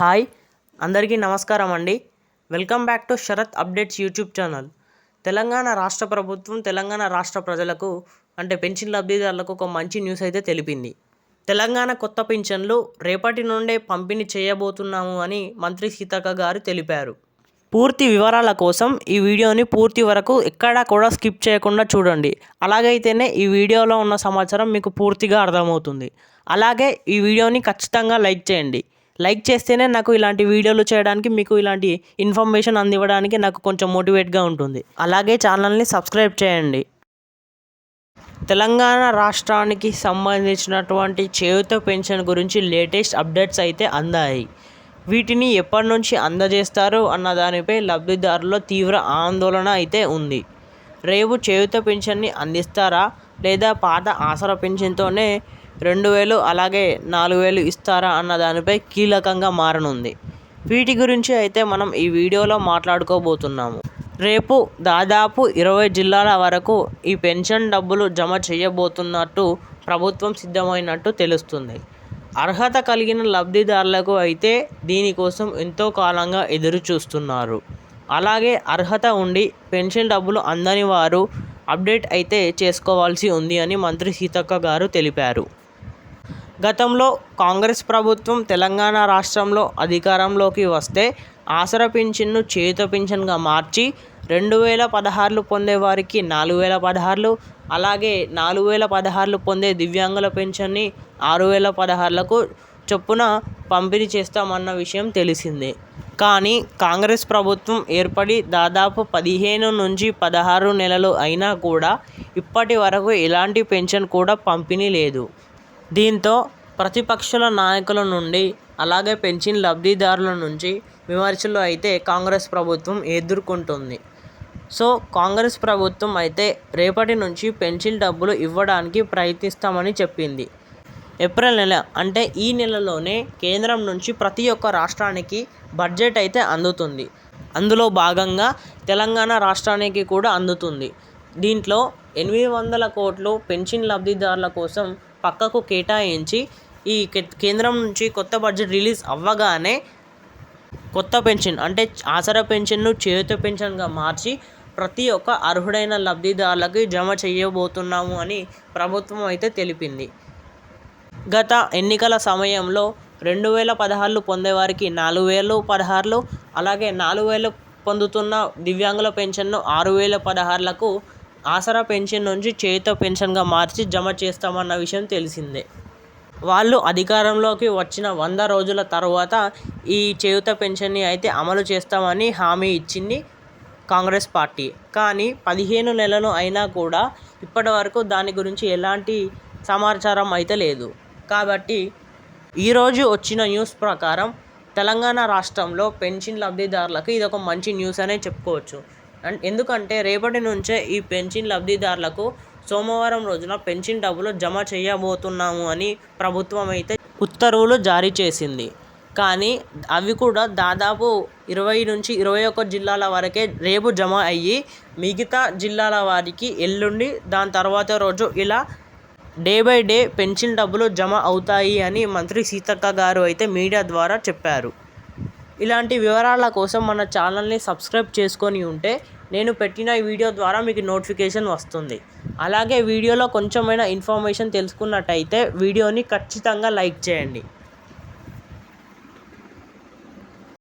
Hi అందరికీ నమస్కారం అండి. Welcome back to Sarath updates YouTube channel. Telangana రాష్ట్ర ప్రభుత్వం తెలంగాణ రాష్ట్ర ప్రజలకు అంటే పెన్షన్ లబ్ధిదారులకు ఒక మంచి న్యూస్ అయితే తెలిపింది. తెలంగాణ కొత్త పెన్షన్లు రేపటి నుండే పంపిణీ చేయబోతున్నాము అని మంత్రి సీతక్క గారు తెలిపారు. పూర్తి వివరాల కోసం ఈ వీడియోని పూర్తి వరకు ఎక్కడా కూడా స్కిప్ చేయకుండా చూడండి. అలాగైతేనే ఈ వీడియోలో ఉన్న సమాచారం మీకు పూర్తిగా అర్థమవుతుంది. అలాగే ఈ వీడియోని ఖచ్చితంగా లైక్ చేయండి. లైక్ చేస్తేనే నాకు ఇలాంటి వీడియోలు చేయడానికి మీకు ఇలాంటి ఇన్ఫర్మేషన్ అందివ్వడానికి నాకు కొంచెం మోటివేట్గా ఉంటుంది. అలాగే ఛానల్ని సబ్స్క్రైబ్ చేయండి. తెలంగాణ రాష్ట్రానికి సంబంధించినటువంటి చేయుత పెన్షన్ గురించి లేటెస్ట్ అప్డేట్స్ అయితే అందాయి. వీటిని ఎప్పటి నుంచి అందజేస్తారు అన్న దానిపై లబ్ధిదారుల్లో తీవ్ర ఆందోళన అయితే ఉంది. రేపు చేయుత పెన్షన్ని అందిస్తారా? లేదా పాత ఆసరా పెన్షన్తోనే రెండు వేలు అలాగే నాలుగు వేలు ఇస్తారా అన్న దానిపై కీలకంగా మారనుంది. వీటి గురించి అయితే మనం ఈ వీడియోలో మాట్లాడుకోబోతున్నాము. రేపు దాదాపు ఇరవై జిల్లాల వరకు ఈ పెన్షన్ డబ్బులు జమ చేయబోతున్నట్టు ప్రభుత్వం సిద్ధమైనట్టు తెలుస్తుంది. అర్హత కలిగిన లబ్ధిదారులకు అయితే దీనికోసం ఎంతో కాలంగా ఎదురు చూస్తున్నారు అలాగే అర్హత ఉండి పెన్షన్ డబ్బులు అందని వారు అప్డేట్ అయితే చేసుకోవాల్సి ఉంది అని మంత్రి సీతక్క గారు తెలిపారు. గతంలో కాంగ్రెస్ ప్రభుత్వం తెలంగాణ రాష్ట్రంలో అధికారంలోకి వస్తే ఆసరా పింఛన్ను చేయుత పింఛన్గా మార్చి రెండు వేల పదహారులు పొందే వారికి నాలుగు వేల పదహారులు అలాగే నాలుగు వేల పదహారులు పొందే దివ్యాంగుల పెన్షన్ని ఆరు వేల పదహారులకు చొప్పున పంపిణీ చేస్తామన్న విషయం తెలిసిందే. కానీ కాంగ్రెస్ ప్రభుత్వం ఏర్పడి దాదాపు పదిహేను నుంచి పదహారు నెలలు అయినా కూడా ఇప్పటి వరకు ఎలాంటి పెన్షన్ కూడా పంపిణీ లేదు. దీంతో ప్రతిపక్షాల నాయకుల నుండి అలాగే పెన్షన్ లబ్ధిదారుల నుంచి విమర్శలు అయితే కాంగ్రెస్ ప్రభుత్వం ఎదుర్కొంటుంది. సో కాంగ్రెస్ ప్రభుత్వం అయితే రేపటి నుంచి పెన్షన్ డబ్బులు ఇవ్వడానికి ప్రయత్నిస్తామని చెప్పింది. ఏప్రిల్ నెల అంటే ఈ నెలలోనే కేంద్రం నుంచి ప్రతి ఒక్క రాష్ట్రానికి బడ్జెట్ అయితే అందుతుంది. అందులో భాగంగా తెలంగాణ రాష్ట్రానికి కూడా అందుతుంది. దీంట్లో ఎనిమిది వందల కోట్లు పెన్షన్ లబ్ధిదారుల కోసం పక్కకు కేటాయించి ఈ కేంద్రం నుంచి కొత్త బడ్జెట్ రిలీజ్ అవ్వగానే కొత్త పెన్షన్ అంటే ఆసరా పెన్షన్ను చేయుత పెన్షన్గా మార్చి ప్రతి ఒక్క అర్హుడైన లబ్ధిదారులకి జమ చేయబోతున్నాము అని ప్రభుత్వం అయితే తెలిపింది. గత ఎన్నికల సమయంలో రెండు వేల పదహారులు పొందేవారికి నాలుగు వేలు పదహారులు అలాగే నాలుగు వేలు పొందుతున్న దివ్యాంగుల పెన్షన్ను ఆరు వేల పదహారులకు ఆసరా పెన్షన్ నుంచి చేయుత పెన్షన్గా మార్చి జమ చేస్తామన్న విషయం తెలిసిందే. వాళ్ళు అధికారంలోకి వచ్చిన వంద రోజుల తర్వాత ఈ చేయుత పెన్షన్ని అయితే అమలు చేస్తామని హామీ ఇచ్చింది కాంగ్రెస్ పార్టీ. కానీ పదిహేను నెలలు అయినా కూడా ఇప్పటి వరకు దాని గురించి ఎలాంటి సమాచారం అయితే లేదు. కాబట్టి ఈరోజు వచ్చిన న్యూస్ ప్రకారం తెలంగాణ రాష్ట్రంలో పెన్షన్ లబ్ధిదారులకు ఇది ఒక మంచి న్యూస్ అనే చెప్పుకోవచ్చు. అండ్ ఎందుకంటే రేపటి నుంచే ఈ పెన్షన్ లబ్ధిదారులకు సోమవారం రోజున పెన్షన్ డబ్బులు జమ చేయబోతున్నాము అని ప్రభుత్వం అయితే ఉత్తర్వులు జారీ చేసింది. కానీ అవి కూడా దాదాపు ఇరవై నుంచి ఇరవై ఒక్క జిల్లాల వరకే రేపు జమ అయ్యి మిగతా జిల్లాల వారికి ఎల్లుండి దాని తర్వాత రోజు ఇలా డే బై డే పెన్షన్ డబ్బులు జమ అవుతాయి అని మంత్రి సీతక్క గారు అయితే మీడియా ద్వారా చెప్పారు. ఇలాంటి వివరాల కోసం మన ఛానల్ని సబ్స్క్రైబ్ చేసుకొని ఉంటే నేను పెట్టిన వీడియో ద్వారా మీకు నోటిఫికేషన్ వస్తుంది. అలాగే వీడియోలో కొంచెమైనా ఇన్ఫర్మేషన్ తెలుసుకున్నట్టయితే వీడియోని ఖచ్చితంగా లైక్ చేయండి.